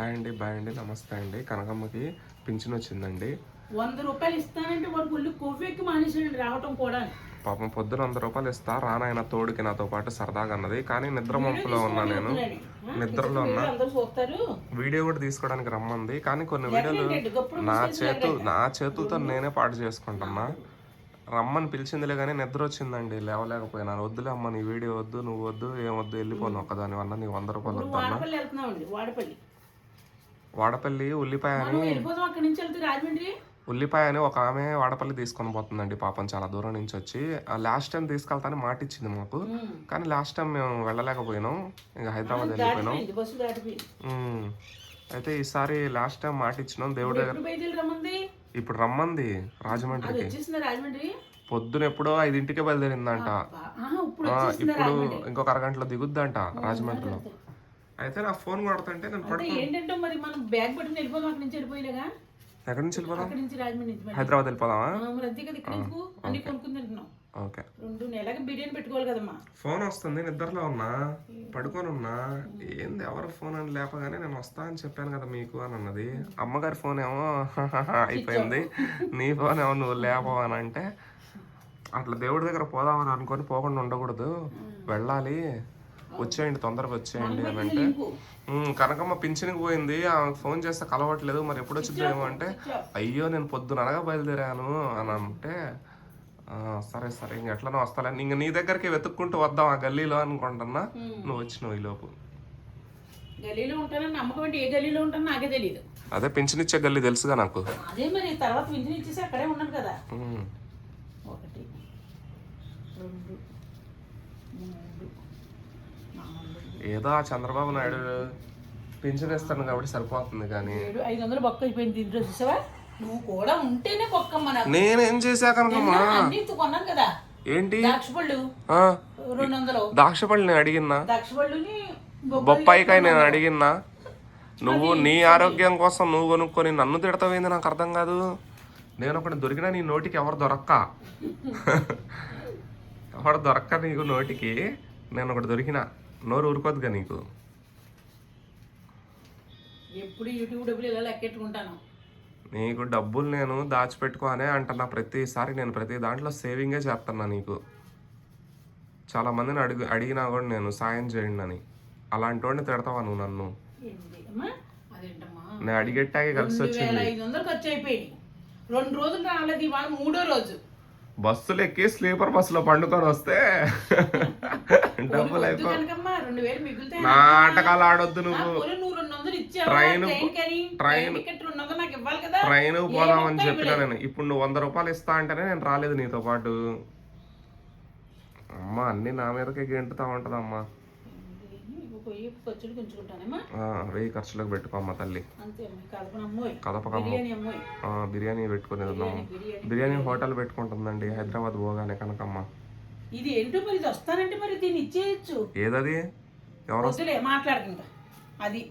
Hi అండి bye అండి నమస్తే అండి. కనకమ్మకి పింఛన్ వచ్చిందండి. వంద రూపాయలు ఇస్తానంటే వాడు ఒళ్ళు కొవ్వెక్కి మానేసాడు రావటం కూడా. పాపం పొద్దున వంద రూపాయలు ఇస్తా రానాయన తోడుకి నాతో పాటు సరదాగా అన్నది. కానీ నిద్ర మంపులో ఉన్నా నేను. నిద్రలో ఉన్నా. వీడియో కూడా తీసుకోవడానికి రమ్మంది. కానీ కొన్ని వీడియోలు నా చేతు నా చేతులతో నేనే పాటు చేసుకుంటున్నా. రమ్మని పిలిచిందిలే కానీ నిద్ర వచ్చిందండి. లేవలేకపోయినాను వద్దులే అమ్మ నీ వీడియో వద్దు నువ్వు వద్దు ఏం వద్దు వెళ్ళిపోను ఒక్కదాని వల్ల నీ వంద రూపాయలు వద్దన్నా. వాడపల్లి ఉల్లిపాయ అని ఉల్లిపాయ అని ఒక ఆమె వాడపల్లి తీసుకొని పోతుందండి పాపం చాలా దూరం నుంచి వచ్చి. లాస్ట్ టైం తీసుకెళ్తాను మాట ఇచ్చింది మాకు కానీ లాస్ట్ టైం మేము వెళ్ళలేకపోయినాం. ఇంకా హైదరాబాద్ వెళ్ళిపోయినాం. అయితే ఈసారి లాస్ట్ టైం మాట ఇచ్చినాం దేవుడి దగ్గర. ఇప్పుడు రమ్మంది రాజమండ్రికి. పొద్దున ఎప్పుడో ఐదింటికే బయలుదేరిందంట. ఇప్పుడు ఇంకొక అరగంటలో దిగుద్దంట రాజమండ్రిలో. అయితే నా ఫోన్ కొడుతుంటే నేను అంటే పడుకో ఏంటంటే మరి మనం బ్యాగ్ పట్టుకుని వెళ్ళిపోదాం అక్కడి నుంచి వెళ్ళిపోయినాగా ఎక్కడి నుంచి వెళ్ళిపోదాం? అక్కడి నుంచి రాజమండ్రి నుంచి మరి. హైదరాబాద్ వెళ్ళిపోదామా? ఆ, మరి అంతే కదా ఇక్కడ ఎందుకు అన్ని కొనుక్కుని తింటున్నాం. ఓకే. రెండు నెలకి బిర్యానీ పెట్టుకోవాలి కదమ్మా. ఫోన్ వస్తుంది నిద్రలో ఉన్నా పడుకొని ఉన్నా ఏంది ఎవరు ఫోన్ అని లేపగానే నేను వస్తా అని చెప్పాను కదా మీకు అని అన్నది. అమ్మగారి ఫోన్ ఏమో అయిపోయింది. నీ ఫోన్ ఏమో నువ్వు లేపవు అని అంటే అట్లా దేవుడి దగ్గర పోదామని అనుకొని పోకుండా ఉండకూడదు. వెళ్ళాలి. వచ్చేయండి తొందరగా వచ్చేయండి అని అంటే లింకు. "ఉమ్, కనకమ్మ పింఛన్కి పోయింది ఆమెకు ఫోన్ చేస్తే కలవట్లేదు మరి ఎప్పుడు వచ్చిందో ఏమో అంటే అయ్యో నేను పొద్దున అనగా బయలుదేరాను అని అంటే "ఆ, సరే సరే ఇంక ఎట్లనో వస్తాలే. ఇంక నీ దగ్గరికి వెతుక్కుంటూ వద్దాం ఆ గల్లీలో అనుకుంటున్నా. నువ్వు వచ్చినావు ఈ లోపు. గల్లీలో ఉంటానని నమ్మకం అంటే ఏ గల్లీలో ఉంటానో నాకే తెలియదు అదే పింఛన్ ఇచ్చే గల్లీ తెలుసుగా నాకు. అదే మరి తర్వాత ఇచ్చేసి అక్కడే ఉన్నాను కదా. ఒకటి రెండు మూడు ఏదో ఆ చంద్రబాబు నాయుడు పింఛన్ ఇస్తాను కాబట్టి సరిపోతుంది కానీ. ఐదు వందలు బొక్క అయిపోయింది దీంట్లో చూసావా? నువ్వు కూడా ఉంటేనే బొక్కమ్మ నాకు. నేనేం చేశా కనకమ్మా అన్ని కొన్నాను కదా. ఏంటి? ద్రాక్ష పళ్ళు. ఆ, రెండు వందలు. ద్రాక్షపళ్ళు నేను అడిగినా ద్రాక్ష పళ్ళుని బొబ్బ- బొప్పాయికాయ నేను అడిగినా నువ్వు నీ ఆరోగ్యం కోసం నువ్వు కొనుక్కొని నన్ను తిడతావేంది నాకు అర్థం కాదు. నేను ఒకటి దొరికినా నీ నోటికి ఎవరు దొరక్క? ఎవరు దొరక్క నీకు నోటికి? నేను ఒకటి దొరికిన. నోరు ఊరుకోదుగా నీకు? ఎప్పుడు యూట్యూబ్ డబ్బులు ఇలా లెక్కెట్టుకుంటాను. నీకు డబ్బులు నేను దాచిపెట్టుకోనే అంటున్నా ప్రతిసారి. నేను ప్రతి దాంట్లో సేవింగే చేస్తున్నా నీకు. చాలా మందిని అడుగు అడిగినా కూడా నేను సాయం చేయండి అని. అలాంటి వాడిని తిడతావా నువ్వు నన్ను? నేను అడిగెట్టాగే కలిసి వచ్చింది. రెండు రోజులు రాలేదు ఇవాళ మూడో రోజు. బస్సులు ఎక్కి స్లీపర్ బస్సులో పండుకొని వస్తే డబ్బులు అయిపో కనుకమ్మా. రెండు వేలు మిగులుతాయి నాటకాలు ఆడొద్దు నువ్వు. పోనీ నువ్వు రెండు వందలు ఇచ్చావు. ట్రైన్ ట్రైన్ ట్రైన్ టికెట్ రెండు వందలు నాకు ఇవ్వాలి కదా. ట్రైన్ పోదామని చెప్పినా నేను. ఇప్పుడు నువ్వు వంద రూపాయలు ఇస్తా అంటేనే నేను రాలేదు నీతో పాటు. అమ్మ అన్ని నా మీదకే గెంటుతా ఉంటది అమ్మా పోయి ఖర్చులు పెంచుకుంటానమ్మా ఆ, వెయ్యి ఖర్చులకు పెట్టుకో అమ్మ. తల్లి కదపకమ్మ బిర్యానీ పెట్టుకునేది బిర్యానీ హోటల్ పెట్టుకుంటుందండి. హైదరాబాద్ పోగానే కనకమ్మ. ఇది ఏంటో మరి ఇది వస్తానంటే మరి దీన్ని ఇచ్చేయచ్చు. ఏదది? ఎవరు వద్దులే మాట్లాడుకుంటా. అది.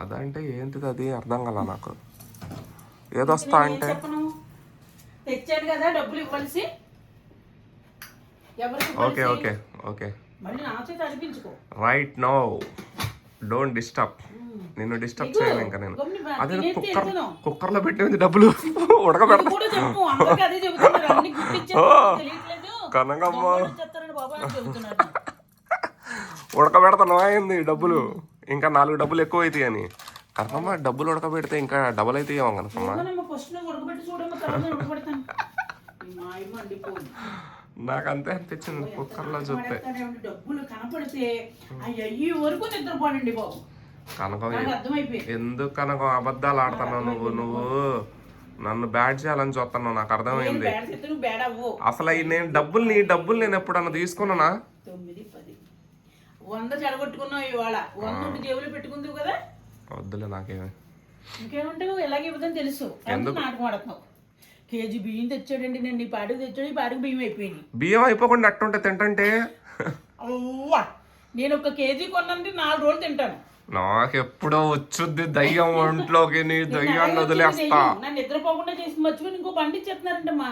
అదంటే ఏంటిది అది? అర్థం కల నాకు. ఏదొస్తా అంటే? తెచ్చాను కదా డబ్బులు ఇవ్వాల్సి. ఓకే? Okay okay. మళ్ళీ నా చేత రైట్ నో డోంట్ డిస్టర్బ్ నిన్ను డిస్టర్బ్ చేయను ఇంకా నేను. అదే కుక్కర్. కుక్కర్లో పెట్టింది డబ్బులు. ఉడకబెడతా. కనకమ్మ ఉడకబెడతాను అయింది డబ్బులు. ఇంకా నాలుగు డబ్బులు ఎక్కువ అవుతాయి అని. కనకమ్మ డబ్బులు ఉడకబెడితే ఇంకా డబుల్ అయితే ఏమో కనకమ్మ నాకు అంతే అనిపించింది కుక్కర్లో చూస్తే. డబ్బులు కనపడితే అయ్యి వరకు నిద్రపోడండి బాబు. కనకం ఎందుకు కనకం అబద్ధాలు ఆడుతున్నావు నువ్వు నువ్వు. నన్ను బ్యాడ్ చేయాలని చూస్తున్నావు నాకు అర్థమైంది. అసలు ఈ నేను డబ్బులు నీ డబ్బులు నేను ఎప్పుడన్నా తీసుకున్నానా? వంద చెడగొట్టుకున్నావు ఇవాళ. వంద జేబులో పెట్టుకుంది కదా? వద్దులే నాకేమి. ఇంకేమంటే నువ్వు ఎలాగే ఇవ్వదని తెలుసు. ఎందుకు? నాటకం కేజీ బియ్యం తెచ్చాడండి నేను నీ పాటికి తెచ్చాడు ఈ పాటికి బియ్యం అయిపోయినాయి బియ్యం అయిపోకుండా అట్టుంటే తింటంటే? నేను ఒక కేజీ కొన్నంటే నాలుగు రోజులు తింటాను. నాకెప్పుడో వచ్చుద్ది దయ్యం ఒంట్లోకి నీ దయ్యాన్ని వదిలేస్తా. నిద్రపోకుండా చేసి మర్చిపోయి ఇంకో బండి ఇచ్చేస్తున్నారంటమ్మా.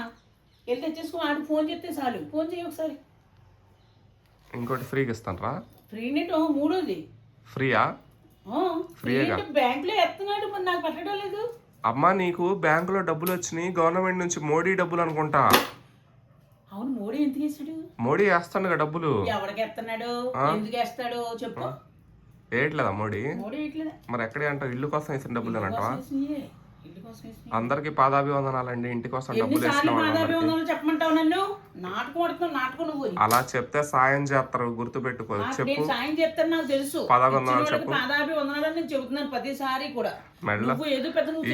వెళ్ళి తెచ్చేసుకుని ఆడు ఫోన్ చేస్తే చాలు. ఫోన్ చేయి ఒకసారి. ఇంకోటి ఫ్రీగా ఇస్తాను రా ఫ్రీ నెట్ మూడోది. ఫ్రీయా? ఫ్రీగా. బ్యాంకులో ఎత్తున్నాడు మరి నాకు పెట్టడం లేదు. అమ్మా నీకు బ్యాంకులో డబ్బులు వచ్చినాయి గవర్నమెంట్ నుంచి మోడీ డబ్బులు అనుకుంటా. అవును మోడీ ఎందుకు వేస్తాడు? మోడీ వేస్తాడుగా డబ్బులు. ఎవరికి ఎత్తున్నాడు ఎందుకు వేస్తాడు? చెప్పు. వేయట్లేదా మోడీ? మరి ఎక్కడే అంటావు ఇల్లు కోసం వేసిన డబ్బులు అంటావా కోసం వేసినాయి. అందరికి పాదాభివందనాలండి. ఇంటి కోసం డబ్బులు వేసిన అలా చెప్తే సాయం చేస్తారు. గుర్తుపెట్టుకో. నాకు చెప్పు. సాయం చేస్తాను నాకు తెలుసు. పాదాభివందనాలు వాళ్ళకి పాదాభివందనాలు నేను చెబుతున్నాను ప్రతిసారి కూడా. మెడలో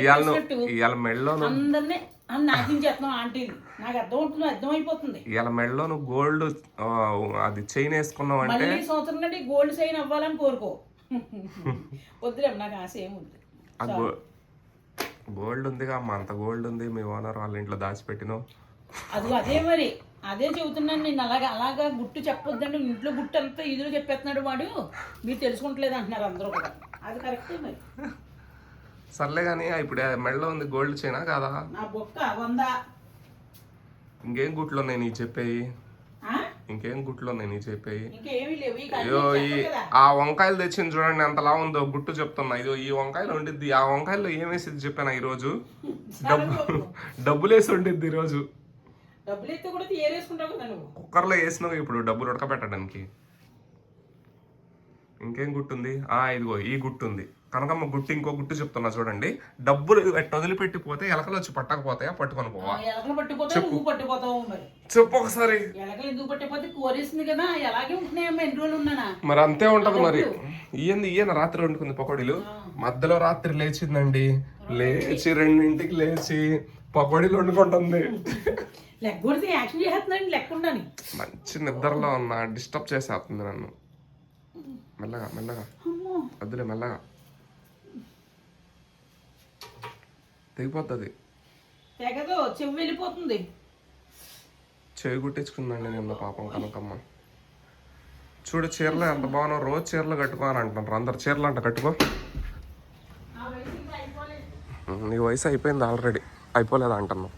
ఇవాళ ఇవాళ మెడలో అందరినీ నాట్యం చేస్తున్నావు ఆంటీలు నాకు అర్థం అవుతుంది అర్థం అయిపోతుంది. ఇవాళ మెడలో నువ్వు గోల్డ్ అది చైన్ వేసుకున్నావు అంటే సంవత్సరం నుండి గోల్డ్ సైన్ అవ్వాలని కోరుకో. వద్దులే నాకు ఆశ ఏం వద్దు. ఆ గో గోల్డ్ ఉందిగా అమ్మ అంత గోల్డ్ ఉంది మీ ఓనర్ వాళ్ళ ఇంట్లో దాచిపెట్టినావు. అది అదే మరి. అదే చెబుతున్నాను నేను అలాగా అలాగా గుట్టు చెప్పొద్దండి ఇంట్లో గుట్టు అంతా ఇదిలో చెప్పేస్తున్నాడు వాడు. మీరు తెలుసుకుంటలేదు అంటున్నారు అందరూ కూడా. అది కరెక్టే మరి. సర్లే కానీ ఇప్పుడు మెడలో ఉంది గోల్డ్ చైనా కాదా? నా బొక్క వంద. ఇంకేం గుట్లు ఉన్నాయి నీ చెప్పేయి? ఆ? ఇంకేం గుట్లు ఉన్నాయి నీ చెప్పేయి అయ్యో ఈ ఆ వంకాయలు తెచ్చింది చూడండి ఎంతలా ఉందో గుట్టు చెప్తున్నా. ఇదో ఈ వంకాయలు ఉండిద్ది. ఆ వంకాయల్లో ఏం వేసిద్ది చెప్పాను ఈ రోజు చాలా చెప్పు. డబ్బులు వేసి ఉండిద్ది ఈ రోజు డబ్బులు ఎత్తే కూడా ఏరేసుకుంటావు కదా నువ్వు. కుక్కర్లో వేసినావు ఇప్పుడు డబ్బులు ఉడకబెట్టడానికి ఇంకేం గుట్టుంది? ఆ ఇదిగో ఈ గుట్టు ఉంది కనకమ్మ గుట్టు ఇంకో గుట్టు చెప్తున్నా చూడండి. డబ్బులు వదిలిపెట్టి పోతే ఎలకలు వచ్చి పట్టకపోతాయా? పట్టుకొని పోవా? మరి. చెప్పు ఒకసారి. మరి అంతే ఉంటది మరి. ఇయ్యంది ఈయన రాత్రి వండుకుంది పకోడీలు. మధ్యలో రాత్రి లేచిందండి. లేచి రెండింటికి లేచి పకోడీలు వండుకుంటుంది. మంచి నిద్రలో ఉన్న డిస్టర్బ్ చేసేస్తుంది నన్ను. మెల్లగా మెల్లగా. వద్దులే మెల్లగా. తెగిపోతుంది. తెగదు చెవి వెళ్ళిపోతుంది. చెవి కుట్టించుకుందండి నిన్న పాపం కనకమ్మ. చూడు చీరలు ఎంత బాగున్నావు రోజు చీరలు కట్టుకోవాలని అంటున్నారు అందరు చీరలు అంట కట్టుకో. నీ వయసు అయిపోయింది ఆల్రెడీ అయిపోలేదు అంటున్నావు